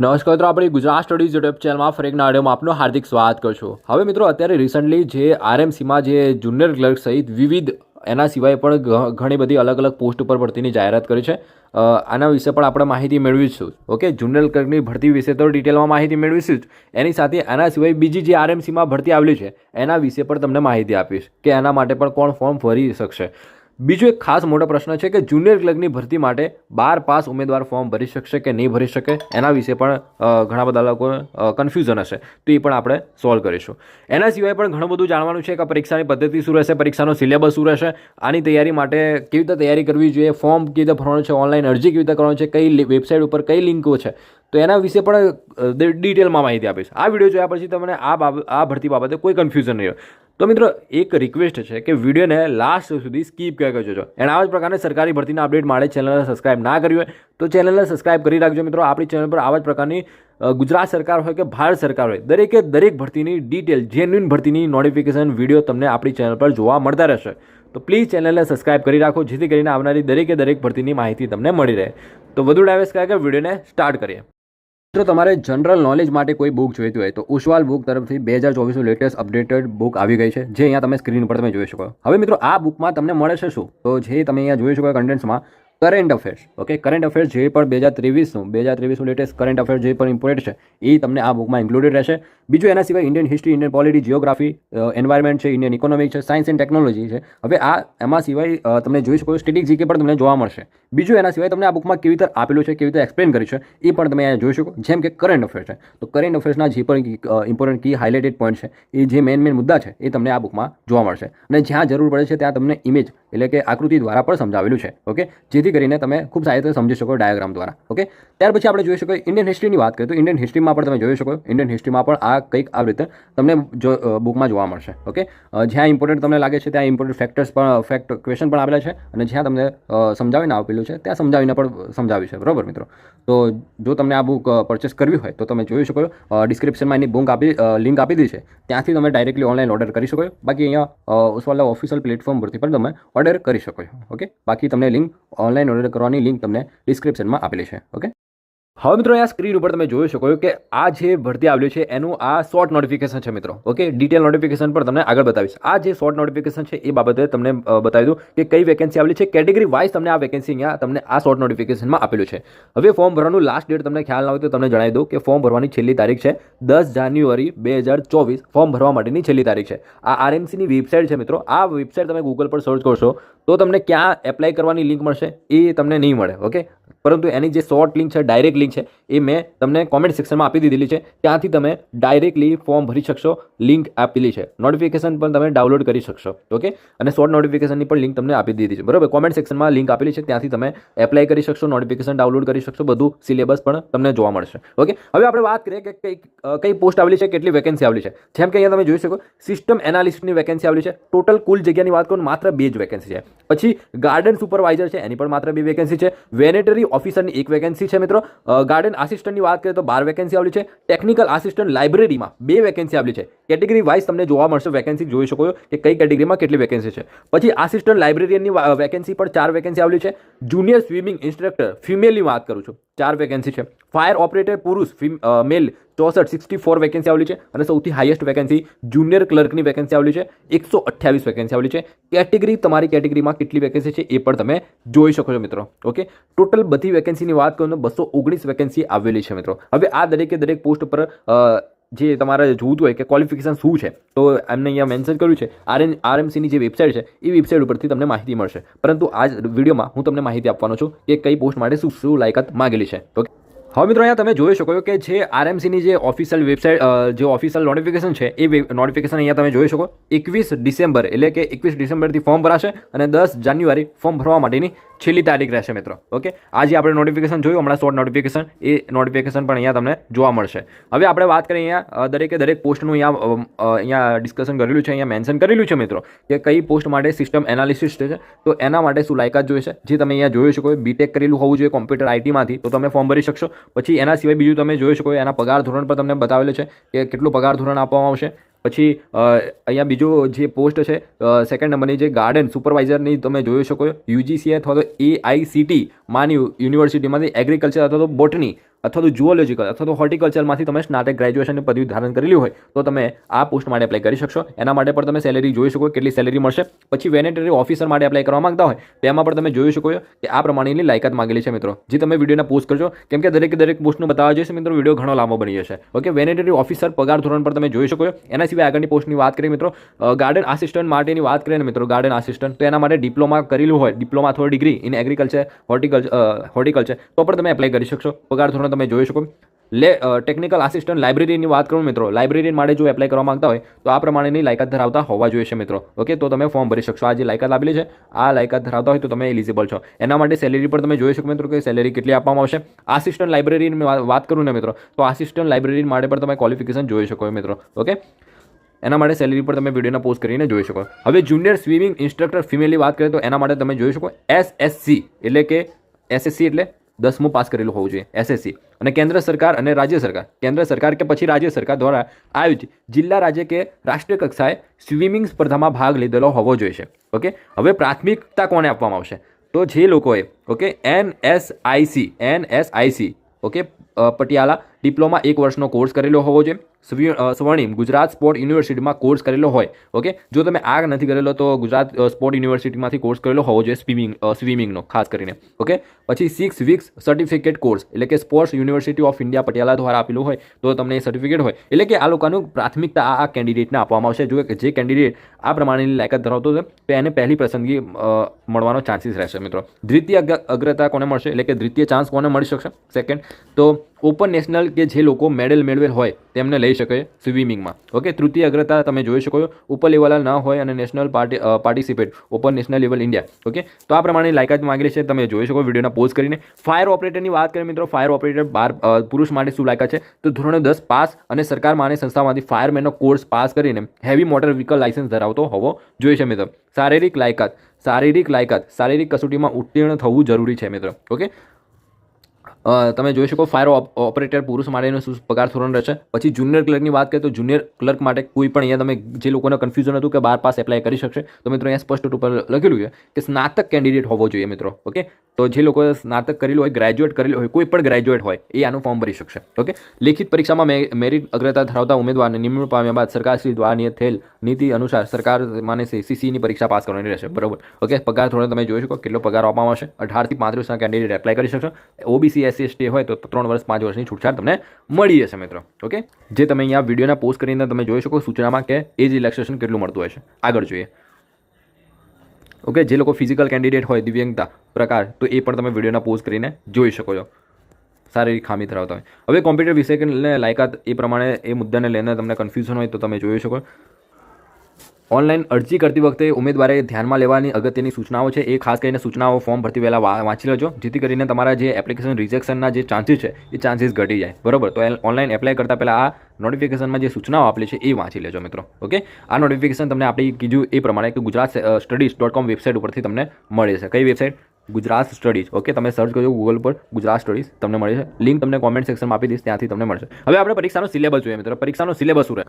નમસ્કાર મિત્રો, આપણી ગુજરાત સ્ટડીઝ યુટ્યુબ ચેનલમાં ફરી એક નાડિયોમાં આપનું હાર્દિક સ્વાગત કરું છું. હવે મિત્રો, અત્યારે રિસન્ટલી જે આરએમસીમાં જે જુનિયર ક્લર્ક સહિત વિવિધ એના સિવાય પણ ઘણી બધી અલગ અલગ પોસ્ટ ઉપર ભરતીની જાહેરાત કરી છે. આના વિશે પણ આપણે માહિતી મેળવીશું. ઓકે જુનિયર ક્લર્કની ભરતી વિશે તો ડિટેલમાં માહિતી મેળવીશું જ. એની સાથે આના સિવાય બીજી જે આરએમસીમાં ભરતી આવેલી છે, એના વિશે પણ તમને માહિતી આપીશ કે એના માટે પણ કોણ ફોર્મ ભરી શકશે. બીજો એક ખાસ મોટો પ્રશ્ન છે કે જુનિયર ક્લર્કની ભરતી માટે બાર પાસ ઉમેદવાર ફોર્મ ભરી શકશે કે નહીં ભરી શકે? એના વિશે પણ ઘણા બધા લોકો કન્ફ્યુઝન હશે. તો એ પણ આપણે સોલ્વ કરીશું. એના સિવાય પણ ઘણું બધું જાણવાનું છે કે પરીક્ષાની પદ્ધતિ શું રહેશે, પરીક્ષાનો સિલેબસ શું રહેશે, આની તૈયારી માટે કેવી રીતે તૈયારી કરવી જોઈએ ફોર્મ કેવી રીતે ભરવાનું છે ઓનલાઈન અરજી કેવી રીતે કરવાનું છે, કઈ વેબસાઇટ ઉપર કઈ લિંકો છે. તો એના વિશે પણ ડિટેલમાં માહિતી આપીશ. આ વીડિયો જોયા પછી તમને આ આ ભરતી બાબતે કોઈ કન્ફ્યુઝન નહીં હોય. તો મિત્રો, એક રિક્વેસ્ટ છે કે વિડીયોને લાસ્ટ સુધી સ્કીપ કર્યા કરજો એન્ડ એના આવા જ પ્રકારની સરકારી ભરતીના અપડેટ માટે ચેનલને સબસ્ક્રાઇબ ના કરી હોય, તો ચેનલને સબસ્ક્રાઇબ કરી રાખજો મિત્રો. આપણી ચેનલ પર આવા જ પ્રકારની ગુજરાત સરકાર હોય કે ભારત સરકાર હોય, દરેકે દરેક ભરતીની ડિટેલ જેન્યુઇન ભરતીની નોટિફિકેશન વીડિયો તમને આપણી ચેનલ પર જોવા મળતા રહેશે. તો પ્લીઝ ચેનલને સબસ્ક્રાઇબ કરી રાખો, જેથી કરીને આવનારી દરેકે દરેક ભરતીની માહિતી તમને મળી રહે. તો વધુ ડાયવેસ કહે કે વિડીયોને સ્ટાર્ટ કરીએ. મિત્રો, તમારે જનરલ નોલેજ માટે કોઈ બુક જોઈતી હોય તો ઉશવાલ બુક તરફથી બે હજાર ચોવીસનું લેટેસ્ટ અપડેટેડ બુક આવી ગઈ છે, જે અહીંયા તમે સ્ક્રીન પર તમે જોઈ શકો. હવે મિત્રો, આ બુકમાં તમને મળે છે શું? તો જે તમે અહીંયા જોઈ શકો કન્ટેન્ટ્સમાં current affairs okay current affairs જે પણ બે હજાર ત્રેવીસનું બે હજાર ત્રેવીસનું લેટેસ્ટ કરંટ અફેર્સ જે પણ ઇમ્પોર્ટન્ટ છે, એ તમને આ બુકમાં ઇન્ક્લુડેડ રહેશે. બીજું એના સિવાય Indian history Indian polity geography environment છે ઇન્ડિયન ઇકોનોમિક છે સાયન્સ એન્ડ ટેકનોલોજી છે. હવે આ, એમાં સિવાય તમે જોઈ શકો સ્ટેટિક જીકે પણ તમને જોવા મળશે. બીજું એના સિવાય તમને આ બુકમાં કેવી રીતે આપેલું છે, કેવી રીતે એક્સપ્લેન કર્યું છે, એ પણ તમે અહીંયા જોઈ શકો. જેમ કે કરંટ અફેર્સ છે. તો કરંટ અફેર્સના જે પણ ઇમ્પોર્ટન્ટ કી હાઇલાઇટેડ પોઈન્ટ છે, એ જે મેન મેન મુદ્દા છે, એ તમને આ બુકમાં જોવા મળશે. અને જ્યાં જરૂર પડે છે, ત્યાં તમને ઇમેજ એટલે કે આકૃતિ દ્વારા પણ સમજાવેલું છે ઓકે જેથી કરીને તમે ખૂબ સારી રીતે સમજી શકો ડાયાગ્રામ દ્વારા, ઓકે? ત્યાર પછી આપણે જોઈ શકો ઇન્ડિયન હિસ્ટ્રીની વાત કરીએ તો ઇન્ડિયન હિસ્ટ્રીમાં પણ તમે જોઈ શકો, ઇન્ડિયન હિસ્ટ્રીમાં પણ આ કંઈક આ રીતે તમને બુકમાં જોવા મળશે, ઓકે? જ્યાં ઇમ્પોર્ટન્ટ તમને લાગે છે ત્યાં ઇમ્પોર્ટન્ટ ફેક્ટર્સ પણ ફેક્ટ ક્વેશ્ચન પણ આવેલા છે અને જ્યાં તમને સમજાવીને આપેલું છે ત્યાં સમજાવીને પણ સમજાવ્યું છે, બરાબર મિત્રો? તો જો તમને આ બુક પરચેસ કરવી હોય તો તમે જોઈ શકો ડિસ્ક્રિપ્શનમાં એની બુક આપી લિંક આપી દીધી છે, ત્યાંથી તમે ડાયરેક્ટલી ઓનલાઈન ઓર્ડર કરી શકો બાકી અહીંયા ઉસવાલા ઓફિશિયલ પ્લેટફોર્મ પરથી પણ તમે ઓર્ડર કરી શકો ઓકે? બાકી તમને લિંક ઓનલાઈન ઓર્ડર કરવાની લિંક તમને ડિસ્ક્રિપ્શનમાં આપેલી છે ઓકે હવે મિત્રો આ સ્ક્રીન ઉપર તમે જોઈ શકો કે આ જે ભરતી આવેલી છે, એનું આ શોર્ટ નોટિફિકેશન છે મિત્રો. ઓકે ડિટેલ નોટિફિકેશન પર તમને આગળ બતાવીશ. આ જે શોર્ટ નોટિફિકેશન છે, એ બાબતે તમને બતાવી દઉં કે કઈ વેકેન્સી આવેલી છે. કેટેગરી વાઇઝ તમને આ વેકેન્સી અહીંયા તમને આ શોર્ટ નોટિફિકેશનમાં આપેલું છે. હવે ફોર્મ ભરવાનું લાસ્ટ ડેટ તમને ખ્યાલ ના હોય તો તમને જણાવી દઉં કે ફોર્મ ભરવાની છેલ્લી તારીખ છે, દસ જાન્યુઆરી બે હજાર ચોવીસ. ફોર્મ ભરવા માટેની છેલ્લી તારીખ છે. આ આરએમસીની વેબસાઇટ છે મિત્રો. આ વેબસાઇટ તમે ગૂગલ પર સર્ચ કરશો તો તમને ક્યાં એપ્લાય કરવાની લિંક મળશે, એ તમને નહીં મળે. ઓકે પરંતુ એની જે શોર્ટ લિંક છે ડાયરેક્ટ લિંક છે, એ મેં તમને કોમેન્ટ સેક્શનમાં આપી દીધેલી છે. ત્યાંથી તમે ડાયરેક્ટલી ફોર્મ ભરી શકશો લિંક આપેલી છે. નોટિફિકેશન પણ તમે ડાઉનલોડ કરી શકશો ઓકે અને શોર્ટ નોટિફિકેશનની પણ લિંક તમને આપી દીધી છે, બરાબર? કોમેન્ટ સેક્શનમાં લિંક આપેલી છે, ત્યાંથી તમે એપ્લાય કરી શકશો નોટિફિકેશન ડાઉનલોડ કરી શકશો, બધું સિલેબસ પણ તમને જોવા મળશે ઓકે હવે આપણે વાત કરીએ કે કઈ કઈ પોસ્ટ આવેલી છે, કેટલી વેકેન્સી આવેલી છે. જેમ કે અહીંયા તમે જોઈ શકો સિસ્ટમ એનાલિસ્ટની વેકેન્સી આવેલી છે. ટોટલ કુલ જગ્યાની વાત કરું માત્ર બે જ વેકેન્સી છે. પછી ગાર્ડન સુપરવાઇઝર છે, એની પણ માત્ર બે વેકેન્સી છે. વેનેટરી ઓફિસરની એક વેકેન્સી છે મિત્રો. ગાર્ડન આસિસ્ટન્ટની વાત કરીએ તો બાર વેકેન્સી આવેલી છે. ટેકનિકલ આસિસ્ટન્ટ લાઇબ્રેરીમાં બે વેકેન્સી આવેલી છે. કેટેગરી વાઇઝ તમને જોવા મળશે વેકેન્સી જોઈ શકો છો કે કઈ કેટેગરીમાં કેટલી વેકેન્સી છે. પછી આસિસ્ટન્ટ લાઇબ્રેરિયનની વેકેન્સી પણ ચાર વેકેન્સી આવેલી છે. જુનિયર સ્વિમિંગ ઇન્સ્ટ્રક્ટર ફિમેલની વાત કરું છું. ચાર વેકેન્સી છે. ફાયર ઓપરેટર પુરુષ મેલ ચોસઠ સિક્સટી ફોર વેકેન્સી આવેલી છે અને સૌથી હાઈએસ્ટ વેકેન્સી જુનિયર ક્લર્કની વેકેન્સી આવેલી છે. એકસો અઠ્યાવીસ વેકેન્સી આવેલી છે. કેટેગરી તમારી કેટેગરીમાં કેટલી વેકેન્સી છે એ પણ તમે જોઈ શકો છો મિત્રો. ઓકે ટોટલ બધી વેકેન્સીની વાત કરું તો બસો ઓગણીસ વેકેન્સી આવેલી છે મિત્રો. હવે આ દરેકે દરેક પોસ્ટ પર જે તમારે જોવું હોય કે ક્વોલિફિકેશન શું છે, તો એમને અહીંયા મેન્શન કર્યું છે. આરએન આરએમસીની જે વેબસાઇટ છે, એ વેબસાઇટ ઉપરથી તમને માહિતી મળશે. પરંતુ આ વિડીયોમાં હું તમને માહિતી આપવાનો છું કે કઈ પોસ્ટ માટે શું શું લાયકાત માગેલી છે. ઓકે હવે મિત્રો અહીંયા તમે જોઈ શકો છો કે જે આરએમસીની જે ઓફિશિયલ વેબસાઇટ જે ઓફિશિયલ નોટિફિકેશન છે, એ નોટિફિકેશન અહીંયા તમે જોઈ શકો. એકવીસ ડિસેમ્બર, એટલે કે એકવીસ ડિસેમ્બરથી ફોર્મ ભરાશે અને દસ જાન્યુઆરી ફોર્મ ભરવા માટેની છેલ્લી તારીખ રહેશે મિત્રો. ઓકે? આજે આપણે નોટિફિકેશન જોયું, હમણાં શોર્ટ નોટિફિકેશન એ નોટિફિકેશન પણ અહીંયા તમને જોવા મળશે. હવે આપણે વાત કરીએ અહીંયા દરેકે દરેક પોસ્ટનું અહીંયા અહીંયા ડિસ્કશન કરેલું છે, અહીંયા મેન્શન કરેલું છે મિત્રો, કે કઈ પોસ્ટ માટે સિસ્ટમ એનાલિસિસ્ટ છે, તો એના માટે શું લાયકાત જોઈશે જે તમે અહીંયા જોઈ શકો બીટેક કરેલું હોવું જોઈએ કોમ્પ્યુટર આઈટીમાંથી તો તમે ફોર્મ ભરી શકશો. પછી એના સિવાય બીજું તમે જોઈ શકો એના પગાર ધોરણ પર તમને બતાવેલું છે કે કેટલું પગાર ધોરણ આપવામાં આવશે. પછી અહીંયા બીજો જે પોસ્ટ છે સેકન્ડ નંબરની જે ગાર્ડન સુપરવાઇઝરની તમે જોઈ શકો યુજીસી અથવા તો એઆઈસીટી માની યુનિવર્સિટીમાંથી એગ્રીકલ્ચર અથવા તો બોટની અથવા તો જુઓલોજીકલ અથવા તો હોર્ટિકલ્ચરમાંથી તમે સ્નાતક ગ્રેજ્યુએશનની પદવી ધારણ કરેલી હોય, તો તમે આ પોસ્ટ માટે એપ્લાય કરી શકશો. એના માટે પણ તમે સેલેરી જોઈ શકો કેટલી સેલેરી મળશે. પછી વેનેટરી ઓફિસર માટે એપ્લાય કરવા માંગતા હોય, તેમાં પણ તમે જોઈ શકો કે આ પ્રમાણેની લાયકાત માંગેલી છે મિત્રો. જે તમે વિડીયોના પોસ્ટ કરજો કેમ કે દરેક દરેક પોસ્ટનું બતાવવા જઈશ મિત્રો, વીડિયો ઘણો લાંબો બની જશે. ઓકે વેનેટરી ઓફિસર પગાર ધોરણ પર તમે જોઈ શકો એના સિવાય આગળની પોસ્ટની વાત કરીએ મિત્રો ગાર્ડન આસિસ્ટન્ટ માટેની વાત કરીએ ને મિત્રો ગાર્ડન આસિસ્ટન્ટ તો એના માટે ડિપ્લોમા કરેલું હોય ડિપ્લોમા અથવા degree in agriculture horticulture horticulture તો પણ તમે એપ્લાય કરી શકશો. પગાર ધોરણ તમે જોઈ શકો. લે ટેકનિકલ આસિસ્ટન્ટ લાઇબ્રેરીની વાત કરું મિત્રો. લાઇબ્રેરી માટે જો એપ્લાય કરવા માંગતા હોય, તો આ પ્રમાણેની લાયકાત ધરાવતા હોવા જોઈએ છે મિત્રો. ઓકે તો તમે ફોર્મ ભરી શકશો. આ જે લાયકાત આપેલી છે, આ લાયકાત ધરાવતા હોય તો તમે એલિજિબલ છો. એના માટે સેલેરી પણ તમે જોઈ શકો મિત્રો કે સેલેરી કેટલી આપવામાં આવશે. આસિસ્ટન્ટ લાઇબ્રેરીની વાત કરું ને મિત્રો, તો આસિસ્ટન્ટ લાઇબ્રેરી માટે પણ તમે ક્વોલિફિકેશન જોઈ શકો મિત્રો. ઓકે એના માટે સેલેરી પર તમે વિડીયોના પોસ્ટ કરીને જોઈ શકો. હવે જુનિયર સ્વિમિંગ ઇન્સ્ટ્રક્ટર ફિમેલની વાત કરીએ તો એના માટે તમે જોઈ શકો. એસએસસી એટલે કે એસએસસી એટલે દસમું પાસ કરેલું હોવું જોઈએ એસએસસી અને કેન્દ્ર સરકાર અને રાજ્ય સરકાર. કેન્દ્ર સરકાર કે પછી રાજ્ય સરકાર દ્વારા આયોજિત જિલ્લા રાજ્ય કે રાષ્ટ્રીય કક્ષાએ સ્વિમિંગ સ્પર્ધામાં ભાગ લીધેલો હોવો જોઈએ ઓકે? હવે પ્રાથમિકતા કોને આપવામાં આવશે? તો જે લોકોએ, okay N S IC N S IC okay Patiala diploma એક વર્ષનો કોર્સ કરેલો હોવો જોઈએ. સ્વી- સ્વર્ણિમ ગુજરાત સ્પોર્ટ યુનિવર્સિટીમાં કોર્સ કરેલો હોય, ઓકે? જો તમે આ નથી કરેલો, તો ગુજરાત સ્પોર્ટ યુનિવર્સિટીમાંથી કોર્સ કરેલો હોવો જોઈએ સ્વિમિંગ સ્વિમિંગનો, ખાસ કરીને, ઓકે? પછી સિક્સ વીક્સ સર્ટિફિકેટ કોર્સ, એટલે કે sports university of India Patiala દ્વારા આપેલું હોય, તો તમને સર્ટિફિકેટ હોય. એટલે કે આ લોકોનું પ્રાથમિકતા આ કેન્ડિડેટને આપવામાં આવશે. જો જે કેન્ડિડેટ આ પ્રમાણેની લાયકાત ધરાવતો છે, તો એને પહેલી પસંદગી મળવાનો ચાન્સીસ રહેશે, મિત્રો. દ્વિતીય અગ્ર- અગ્રતા કોને મળશે? એટલે કે દ્વિતીય ચાન્સ કોને મળી શકશે? સેકન્ડ, તો ઓપન નેશનલ કે જે લોકો મેડલ મેળવેલ હોય તેમને લઈ શકે સ્વિમિંગમાં. ઓકે, તૃતીય અગ્રતા તમે જોઈ શકો ઉપર લેવલના ન હોય અને national party participate open national level India. Okay, તો આ પ્રમાણે લાયકાત માંગેલી છે. તમે જોઈ શકો વિડીયોના પોઝ કરીને. ફાયર ઓપરેટરની વાત કરીએ મિત્રો, ફાયર ઓપરેટર બાર પુરુષ માટે શું લાયકાત છે? તો ધોરણ દસ પાસ અને સરકાર માની સંસ્થામાંથી ફાયરમેનનો કોર્સ પાસ કરીને હેવી મોટર વ્હીકલ લાયસન્સ ધરાવતો હોવો જોઈએ છે મિત્રો. શારીરિક લાયકાત શારીરિક લાયકાત, શારીરિક કસોટીમાં ઉત્તીર્ણ થવું જરૂરી છે મિત્રો. ઓકે તમે જોઈ શકો ફાયર ઓપરેટર પુરુષ માટેનું શું પગાર ધોરણ રહેશે. પછી જુનિયર ક્લર્કની વાત કરીએ તો જુનિયર ક્લર્ક માટે કોઈ પણ અહીંયા તમે જે લોકોને કન્ફ્યુઝન હતું કે બાર પાસ એપ્લાય કરી શકશે, તો મિત્રો અહીંયા સ્પષ્ટ ઉપર લખેલું છે કે સ્નાતક કેન્ડિડેટ હોવો જોઈએ મિત્રો, ઓકે? તો જે લોકોએ સ્નાતક કરેલું હોય ગ્રેજ્યુએટ કરેલું હોય, કોઈ પણ ગ્રેજ્યુએટ હોય, એ આનું ફોર્મ ભરી શકશે, ઓકે? લેખિત પરીક્ષામાં મેરિટ અગ્રતા ધરાવતા ઉમેદવારને નિમણૂક પામ્યા બાદ સરકારશ્રી દ્વારા નિયત થયેલ નીતિ અનુસાર સરકાર માને સીસીની પરીક્ષા પાસ કરવાની રહેશે, બરોબર? ઓકે? પગાર ધોરણ તમે જોઈ શકો કેટલો પગાર આપવામાં આવશે. અઢારથી પાંત્રીસના કેન્ડિડેટ એપ્લાય કરી શકશો. ઓબીસી એસસી એસટી હોય તો ત્રણ વર્ષ, પાંચ વર્ષની છૂટછાટ તમને મળી જશે મિત્રો, ઓકે? જે તમે અહીંયા વિડીયોના પોસ્ટ કરીને તમે જોઈ શકો સૂચનામાં કે એજ રિલેક્સેશન કેટલું મળતું હોય છે. આગળ જોઈએ. ઓકે, જે લોકો ફિઝિકલ કેન્ડિડેટ હોય, દિવ્યાંગતા પ્રકાર, તો એ પણ તમે વિડીયોના પોઝ કરીને જોઈ શકો છો. શારીરિક ખામી ધરાવતા હોય. હવે કોમ્પ્યુટર વિષય કે લાયકાત એ પ્રમાણે એ મુદ્દાને લઈને તમને કન્ફ્યુઝન હોય તો તમે જોઈ શકો. ઓનલાઈન અરજી કરતી વખતે ઉમેદવારે ધ્યાનમાં લેવાની અગત્યની સૂચનાઓ છે. એ ખાસ કરીને સૂચનાઓ ફોર્મ ભરતી પહેલાં વાંચી લેજો. જેથી કરીને તમારા જે એપ્લિકેશન રિજેક્શનના જે ચાન્સીસ છે, એ ચાન્સીસ ઘટી જાય. બરોબર? તો ઓનલાઈન એપ્લાય કરતાં પહેલાં આ નોટિફિકેશનમાં જે સૂચનાઓ આપેલી છે, એ વાંચી લેજો મિત્રો. ઓકે? આ નોટિફિકેશન તમને આપણે કીધું એ પ્રમાણે કે Gujarat studies dot com website ઉપરથી તમને મળી જશે. કઈ વેબસાઇટ ગુજરાત સ્ટડીઝ. ઓકે તમે સર્ચ કરજો ગૂગલ પર ગુજરાત સ્ટડીઝ, તમને મળે છે લિંક તમને કોમેન્ટ સેક્શનમાં આપી દઈશ, ત્યાંથી તમને મળશે. હવે આપણે પરીક્ષાનો સિલેબસ જોઈએ મિત્રો. પરીક્ષાનો સિલેબસ શું રહે?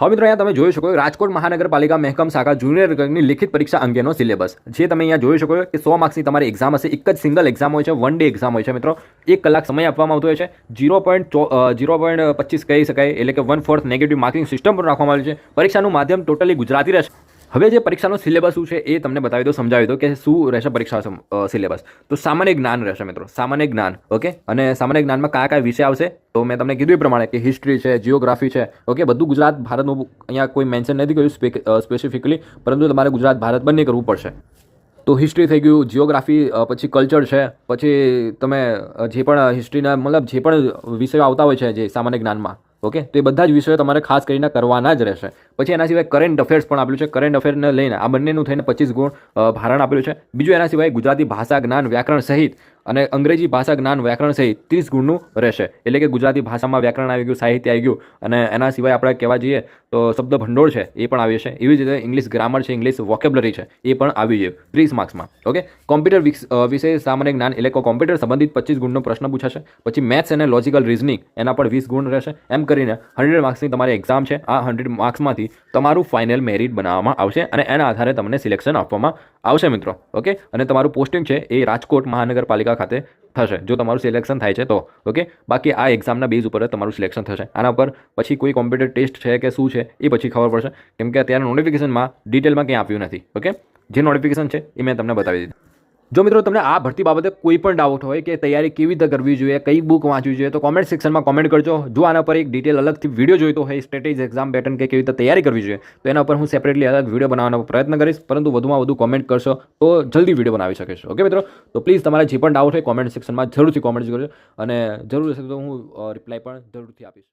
હવે મિત્રો, અહીંયા તમે જોઈ શકો રાજકોટ મહાનગરપાલિકા મહેકમ શાખા જુનિયર વર્ગની લિખિત પરીક્ષા અંગેનો સિલેબસ જે તમે અહીંયા જોઈ શકો કે સો માર્ક્સની તમારી એક્ઝામ હશે. એક જ સિંગલ એક્ઝામ હોય છે વન ડે એક્ઝામ હોય છે મિત્રો. એક કલાક સમય આપવામાં આવતો હોય છે. જીરો પોઈન્ટ જીરો પોઈન્ટ પચીસ કહી શકાય. એટલે કે one fourth negative marking system પણ રાખવામાં આવી છે. પરીક્ષાનું માધ્યમ ટોટલી ગુજરાતી રહેશે. હવે જે પરીક્ષાનો સિલેબસ શું છે એ તમને બતાવી દો સમજાવી દો કે શું રહેશે પરીક્ષા સિલેબસ. તો સામાન્ય જ્ઞાન રહેશે મિત્રો, સામાન્ય જ્ઞાન, ઓકે? અને સામાન્ય જ્ઞાનમાં કયા કયા વિષય આવશે? તો મેં તમને કીધું એ પ્રમાણે કે હિસ્ટ્રી છે જિયોગ્રાફી છે, ઓકે? બધું ગુજરાત, ભારતનું અહીંયા કોઈ મેન્શન નથી કર્યું સ્પેસિફિકલી પરંતુ તમારે ગુજરાત, ભારત બંને કરવું પડશે. તો હિસ્ટ્રી થઈ ગયું જિયોગ્રાફી પછી કલ્ચર છે, પછી તમે જે પણ હિસ્ટ્રીના મતલબ જે પણ વિષયો આવતા હોય છે જે સામાન્ય જ્ઞાનમાં ઓકે? તો એ બધા જ વિષયો તમારે ખાસ કરીને કરવાના જ રહેશે. પછી એના સિવાય કરંટ અફેર્સ પણ આપેલું છે. કરંટ અફેરને લઈને આ બંનેનું થઈને પચીસ ગુણ ભારણ આપેલું છે. બીજું એના સિવાય ગુજરાતી ભાષા જ્ઞાન વ્યાકરણ સહિત અને અંગ્રેજી ભાષા જ્ઞાન વ્યાકરણ સહિત ત્રીસ ગુણનું રહેશે. એટલે કે ગુજરાતી ભાષામાં વ્યાકરણ આવી ગયું, સાહિત્ય આવી ગયું અને એના સિવાય આપણે કહેવા જઈએ તો શબ્દ ભંડોળ છે, એ પણ આવી છે એવી જ રીતે ઇંગ્લિશ ગ્રામર છે ઇંગ્લિશ વોકેબ્લરી છે, એ પણ આવી છે ત્રીસ માર્ક્સમાં. ઓકે? કોમ્પ્યુટર વિશે સામાન્ય જ્ઞાન એટલે કોમ્પ્યુટર સંબંધિત પચીસ ગુણનો પ્રશ્ન પૂછાશે. પછી મેથ્સ અને લોજિકલ રિઝનિંગ એના પર વીસ ગુણ રહેશે. એમ કરીને હંડ્રેડ માર્ક્સની તમારી એક્ઝામ છે, આ હંડ્રેડ માર્ક્સમાંથી તમારું ફાઇનલ મેરિટ બનાવવામાં આવશે અને એના આધારે તમને સિલેક્શન આપવામાં આવશે મિત્રો. ઓકે? અને તમારું પોસ્ટિંગ છે એ રાજકોટ મહાનગરપાલિકા પાલિકા ખાતે થશે. જો તમારું સિલેક્શન થાય છે તો ઓકે બાકી આ એક્ઝામના બેઝ ઉપર તમારું સિલેક્શન થશે. આના પર પછી કોઈ કોમ્પ્યુટર ટેસ્ટ છે કે શું છે, એ પછી ખબર પડશે. કેમ કે અત્યારે નોટિફિકેશનમાં ડિટેલમાં કંઈ આપ્યું નથી ઓકે જે નોટિફિકેશન છે, એ મેં તમને બતાવી દીધું. જો મિત્રો તમને આ ભરતી બાબતે કોઈ પણ ડાઉટ હોય કે તૈયારી કેવી રીતે કરવી જોઈએ, કઈ બુક વાંચવી જોઈએ, તો કોમેન્ટ સેક્શનમાં કોમેન્ટ કરજો. જો આના પર એક ડિટેલ અલગથી વીડિયો જોઈતો હોય સ્ટેટેજ એક્ઝામ પેટર્ન કે કેવી રીતે તૈયારી કરવી જોઈએ, તો એના પર હું સેપરેટલી અલગ વીડિયો બનાવવાનો પ્રયત્ન કરીશ. પરંતુ વધુમાં વધુ કોમેન્ટ કરશો, તો જલ્દી વીડિયો બનાવી શકીશ. ઓકે મિત્રો? તો પ્લીઝ તમારા જે પણ ડાઉટ હોય કોમેન્ટ સેક્શનમાં જરૂરથી કોમેન્ટ કરજો. અને જરૂર હશે તો હું રિપ્લાય પણ જરૂરથી આપીશ.